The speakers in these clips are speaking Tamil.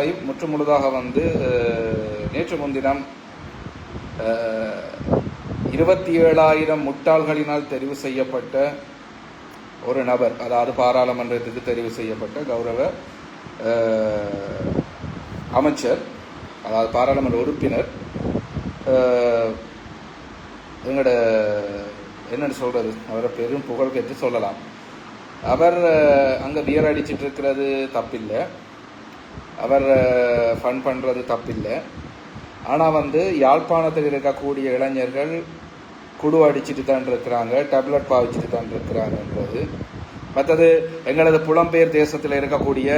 லைவ் முற்றுமுழுதாக வந்து நேற்று முன்தினம் இருபத்தி ஏழாயிரம் முட்டாள்களினால் தெரிவு செய்யப்பட்ட ஒரு நபர் அதாவது பாராளுமன்றத்துக்கு தெரிவு செய்யப்பட்ட கௌரவ அமைச்சர் அதாவது பாராளுமன்ற உறுப்பினர் எங்களோட என்னென்னு சொல்கிறது அவரை பெரும் புகழ் பெற்று சொல்லலாம். அவர் அங்கே பியர் அடிச்சிட்டு இருக்கிறது தப்பில்லை. அவர் ஃபன் பண்ணுறது தப்பில்லை. ஆனால் வந்து யாழ்ப்பாணத்தில் இருக்கக்கூடிய இளைஞர்கள் குடு அடிச்சுட்டு தான் இருக்கிறாங்க டேப்லெட் பாவிச்சிட்டு தான் இருக்கிறாங்கன்றது. மற்றது எங்களது புலம்பெயர் தேசத்தில் இருக்கக்கூடிய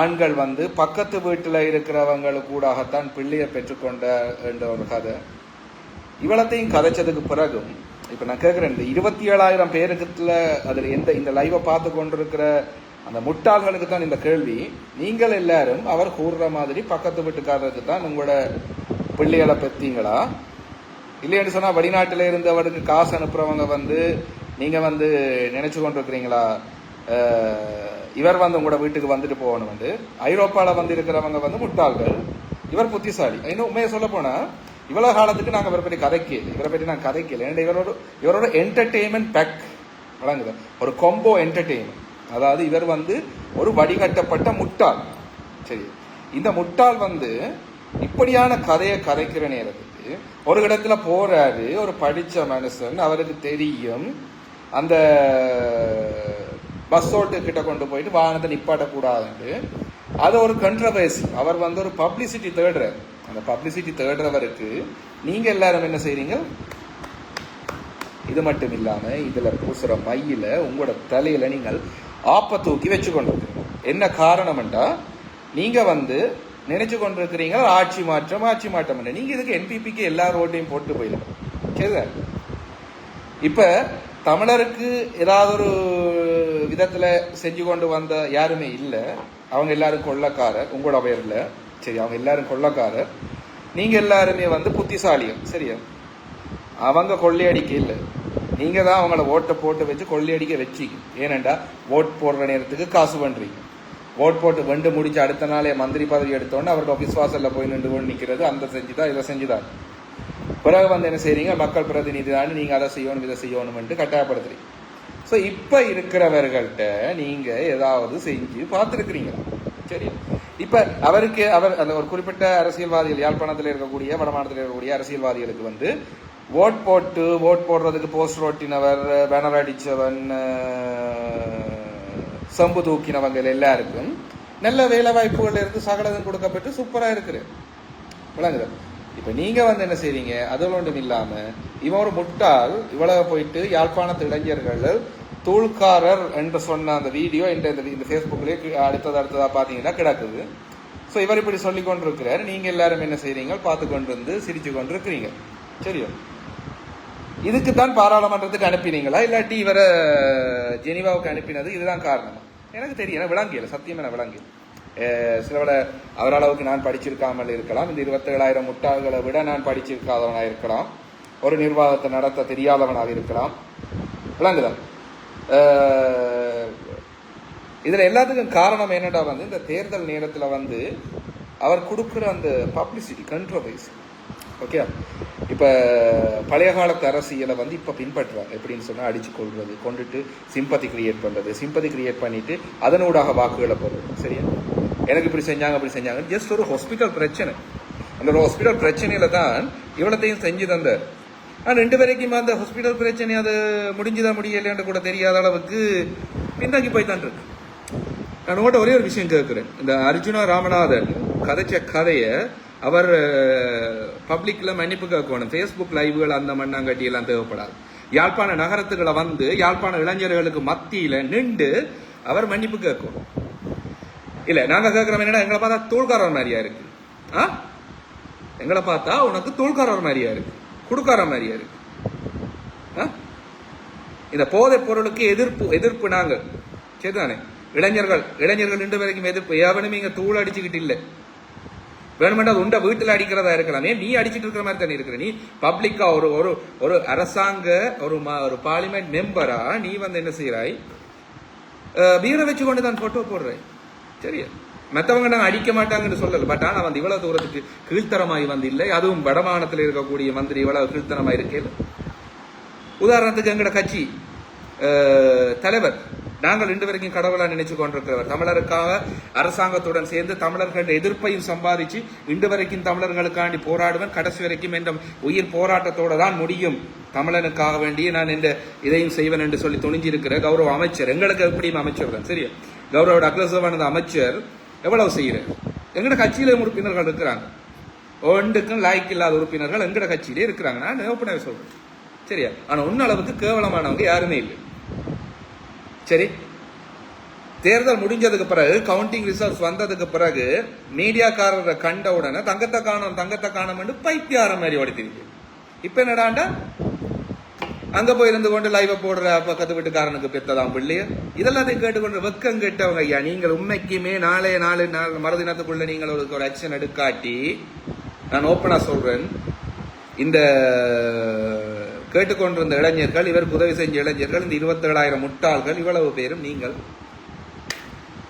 ஆண்கள் வந்து பக்கத்து வீட்டில் இருக்கிறவங்களுக்கு கூடாகத்தான் பிள்ளையை பெற்றுக்கொண்ட என்ற ஒரு கதை. இவ்வளத்தையும் கதைச்சதுக்கு பிறகும் இப்போ நான் கேட்குறேன் இந்த இருபத்தி ஏழாயிரம் பேருக்குல அதில் எந்த இந்த லைவை பார்த்து கொண்டிருக்கிற அந்த முட்டாள்களுக்கு தான் இந்த கேள்வி. நீங்கள் எல்லாரும் அவர் கூறுற மாதிரி பக்கத்து வீட்டுக்காரருக்கு தான் உங்களோட பிள்ளைகளை பெற்றீங்களா இல்லைன்னு சொன்னால் வெளிநாட்டில் இருந்து அவருக்கு காசு அனுப்புகிறவங்க வந்து நீங்கள் வந்து நினச்சி கொண்டிருக்கிறீங்களா? இவர் வந்து உங்களோட வீட்டுக்கு வந்துட்டு போகணும் வந்து. ஐரோப்பாவில் வந்து இருக்கிறவங்க வந்து முட்டாள்கள். இவர் புத்திசாலி. இன்னும் உண்மையை சொல்ல போனால் இவ்வளோ காலத்துக்கு நாங்கள் இவரை பற்றி கதைக்கல. இவரை பற்றி நாங்கள் கதைக்கல. ஏன்னா இவரோட இவரோட என்டர்டெயின்மெண்ட் பேக் வழங்குது. ஒரு கொம்போ என்டர்டெயின்மெண்ட் அதாவது இவர் வந்து ஒரு வடிகட்டப்பட்ட முட்டாள். சரி. இந்த முட்டாள் வந்து இப்படியான கதையை கதைக்கிற நேரத்துக்கு ஒரு இடத்துல போறாரு ஒரு படித்த மனுஷன் அவருக்கு தெரியும். அந்த பஸ் ஓட்டு கிட்ட கொண்டு போயிட்டு வாகனத்தை நிப்பாட்டக்கூடாதுன்னு அது ஒரு கண்ட்ரவர்சி அவர் வந்து ஒரு பப்ளிசிட்டி தேடுறார். அந்த பப்ளிசிட்டி தேடுறவருக்கு நீங்க எல்லாரும் என்ன செய்றீங்க? இது மட்டும் இல்லாம இதுல பூசுற மையில உங்களோட தலையில நீங்கள் ஆப்பை தூக்கி வச்சு கொண்டிருக்கிறீங்க என்ன காரணம்டா நீங்கள் வந்து நினைச்சு கொண்டிருக்கிறீங்க ஆட்சி மாற்றம் ஆட்சி மாற்றம் இல்லை. இதுக்கு என்பிபிக்கு எல்லா ரோட்டையும் போட்டு போயிடலாம் சரிதா? இப்போ தமிழருக்கு ஏதாவது ஒரு விதத்தில் செஞ்சு கொண்டு வந்த யாருமே இல்லை. அவங்க எல்லாரும் கொள்ளக்காரர் உங்களோட பேர்ல சரி அவங்க எல்லாரும் கொள்ளக்காரர். நீங்கள் எல்லாருமே வந்து புத்திசாலிகள் சரியா? அவங்க கொள்ளையடிக்க இல்லை. நீங்கள் தான் அவங்கள ஓட்டை போட்டு வச்சு கொள்ளையடிக்க வச்சிங்க. ஏனண்டா ஓட் போடுற நேரத்துக்கு காசு பண்ணுறீங்க ஓட் போட்டு வெண்டு முடிச்சு அடுத்த நாளே மந்திரி பதவி எடுத்தோன்னே அவரோட ஆஃபீஸ் வாசலில் போய் நின்று கொண்டு நிற்கிறது அந்த செஞ்சுதான் இதை செஞ்சுதான் பிறகு வந்து என்ன செய்கிறீங்க மக்கள் பிரதிநிதி தான் நீங்கள் அதை செய்யணும் இதை செய்யணும்ன்ட்டு கட்டாயப்படுத்துறீங்க. ஸோ இப்போ இருக்கிறவர்கள்ட்ட நீங்கள் ஏதாவது செஞ்சு பார்த்துருக்குறீங்களா? சரி. இப்போ அவருக்கு அவர் அந்த ஒரு குறிப்பிட்ட அரசியல்வாதிகள் யாழ்ப்பாணத்தில் இருக்கக்கூடிய வடமாநிலத்தில் இருக்கக்கூடிய அரசியல்வாதிகளுக்கு வந்து ஓட் போட்டு ஓட் போடுறதுக்கு போஸ்டர் ஒட்டினவர் பேனர் அடிச்சவன் சம்பு தூக்கினவங்க எல்லாருக்கும் நல்ல வேலை வாய்ப்புகள் இருந்து சகலதம் கொடுக்கப்பட்டு சூப்பராக இருக்குது. விளங்குது. இப்போ நீங்கள் வந்து என்ன செய்றீங்க? அது ஒன்றும் இல்லாமல் இவன் ஒரு முட்டாள் இவ்வளவு போயிட்டு யாழ்ப்பாணத்து இளைஞர்கள் தூள்காரர் என்று சொன்ன அந்த வீடியோ இந்த இந்த- இந்த அடுத்தது அடுத்ததாக பார்த்தீங்கன்னா கிடக்குது. ஸோ இவர் இப்படி சொல்லி கொண்டிருக்கிறார் நீங்கள் எல்லாரும் என்ன செய்கிறீங்க பார்த்து கொண்டு வந்து சிரிச்சு கொண்டு இருக்கிறீங்க சரியா? இதுக்கு தான் பாராளுமன்றத்துக்கு அனுப்பினீங்களா? இல்லாட்டி இவரை ஜெனிவாவுக்கு அனுப்பினது இதுதான் காரணம்? எனக்கு தெரியல விளங்கியல சத்தியம் என விளங்கியல அஹ் அவர் அளவுக்கு நான் படிச்சிருக்காமல் இருக்கலாம். இந்த இருபத்தேழாயிரம் முட்டாள்களை விட நான் படிச்சிருக்காதவனாக இருக்கலாம். ஒரு நிர்வாகத்தை நடத்த தெரியாதவனாக இருக்கலாம். விளங்குதா? இதில் எல்லாத்துக்கும் காரணம் என்னடா வந்து இந்த தேர்தல் நேரத்தில் வந்து அவர் கொடுக்குற அந்த பப்ளிசிட்டி கண்ட்ரோவைஸ் ஓகே இப்போ பழைய காலத்து அரசியலை வந்து இப்போ பின்பற்றுறாங்க எப்படின்னு சொன்னால் அடிச்சு கொள்வது கொண்டுட்டு சிம்பத்தி கிரியேட் பண்ணுறது சிம்பத்தி கிரியேட் பண்ணிட்டு அதனூடாக வாக்குகளை போடுறது. சரியா? எனக்கு இப்படி செஞ்சாங்க அப்படி செஞ்சாங்க. ஜஸ்ட் ஒரு ஹாஸ்பிட்டல் பிரச்சனை. அந்த ஒரு ஹாஸ்பிட்டல் பிரச்சனையில தான் இவ்வளத்தையும் செஞ்சு தந்தார் ஆனால் ரெண்டு வரைக்கும் அந்த ஹாஸ்பிட்டல் பிரச்சனை அது முடிஞ்சுதான் முடியலைன்னு கூட தெரியாத அளவுக்கு பின்தங்கி போய் தான் இருக்கு. நான் உங்கள்கிட்ட ஒரே ஒரு விஷயம் கேட்குறேன். இந்த அர்ஜுனா ராமநாதன் கதைச்ச கதையை அவர் பப்ளிக்கில் மன்னிப்பு கேட்கணும். ஃபேஸ்புக் லைவ்கள் அந்த மண்ணாங்கட்டியெல்லாம் தேவைப்படாது. யாழ்ப்பாண நகரத்துக்களை வந்து யாழ்ப்பாண இளைஞர்களுக்கு மத்தியில் நின்று அவர் மன்னிப்பு கேட்கணும். இல்லை நாங்கள் கேட்குறோம் என்னன்னா எங்களை பார்த்தா தூள்காரர் மாதிரியா இருக்கு. ஆ? எங்களை பார்த்தா உனக்கு தூள்காரர் மாதிரியா இருக்கு. குடுக்கார மாதிரியா இருக்கு. ஆ? இந்த போதைப் பொருளுக்கு எதிர்ப்பு எதிர்ப்பு நாங்கள் சரிதானே? இளைஞர்கள் இளைஞர்கள் ரெண்டு வரைக்கும் எதிர்ப்பு. எவனும் இங்கே தூள் அடிச்சுக்கிட்டு இல்லை. வேணுமென்றால் அது வீட்டில் அடிக்கிறதா இருக்கலாமே. நீ அடிச்சிட்டு இருக்கிற மாதிரி தானே இருக்கிற? நீ பப்ளிக்காக ஒரு ஒரு ஒரு அரசாங்க ஒரு ஒரு பார்லிமெண்ட் மெம்பரா நீ வந்து என்ன செய்கிறாய்? பீரை வச்சு கொண்டு தான் ஃபோட்டோ போடுறேன் சரியா? மற்றவங்க நாங்கள் அடிக்க மாட்டாங்கன்னு சொல்லலை. பட் ஆனால் வந்து இவ்வளோ தூரத்துக்கு கீழ்த்தரமாய் வந்து இல்லை. அதுவும் வடமானத்தில் இருக்கக்கூடிய மந்திரி இவ்வளோ கீழ்த்தரமாக இருக்கல உதாரணத்துக்கு எங்களோட கட்சி தலைவர். நாங்கள் இன்று வரைக்கும் கடவுளா நினைச்சு கொண்டிருக்கிறவர். தமிழருக்காக அரசாங்கத்துடன் சேர்ந்து தமிழர்கள் எதிர்ப்பையும் சம்பாதிச்சு இன்று வரைக்கும் தமிழர்களுக்காண்டி போராடுவேன். கடைசி வரைக்கும் என்ற உயிர் போராட்டத்தோட தான் முடியும். தமிழனுக்காக வேண்டிய நான் இந்த இதையும் செய்வேன் என்று சொல்லி துணிஞ்சிருக்கிற கௌரவ அமைச்சர். எங்களுக்கு எப்படியும் அமைச்சர் தான் சரியா? கௌரவ அக்ரசவானது அமைச்சர். எவ்வளவு செய்யறார்? எங்கட கட்சியில உறுப்பினர்கள் இருக்கிறாங்க. ஒன்றுக்கும் லாய்க்கு இல்லாத உறுப்பினர்கள் எங்கட கட்சியிலே இருக்கிறாங்க. நான் ஓப்பனாக சொல்றேன் சரியா? ஆனா உன்ன அளவுக்கு கேவலமானவங்க யாருமே இல்லை. சரி. தேர்தல் முடிஞ்சதுக்கு பிறகு கவுண்டிங் ரிசல்ட்ஸ் வந்ததுக்கு பிறகு மீடியாக்காரரை கண்ட உடனே தங்கத்தை காணும் தங்கத்தை காணும் பைத்தியாரம் மாதிரி ஓடித்திருக்கு இப்ப என்னடாண்டா? அங்க போய் இருந்து கொண்டு லைவ போடுற பக்கத்து வீட்டுக்காரனுக்கு பெத்ததாம் பிள்ளைய. இதெல்லாத்தையும் கேட்டுக்கொண்டு வெக்கம் கேட்டவங்க ஐயா. நீங்கள் உண்மைக்குமே நாளே நாலு நாள் மறுதினத்துக்குள்ள நீங்கள் ஒரு ஒரு ஆக்ஷன் எடுக்காட்டி நான் ஓப்பனா சொல்றேன். இந்த கேட்டுக்கொண்டிருந்த இளைஞர்கள் இவருக்கு உதவி செஞ்ச இளைஞர்கள் இந்த இருபத்தேழாயிரம் முட்டாள்கள் இவ்வளவு பேரும் நீங்கள்.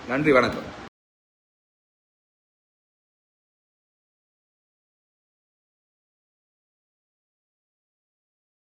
நன்றி வணக்கம்.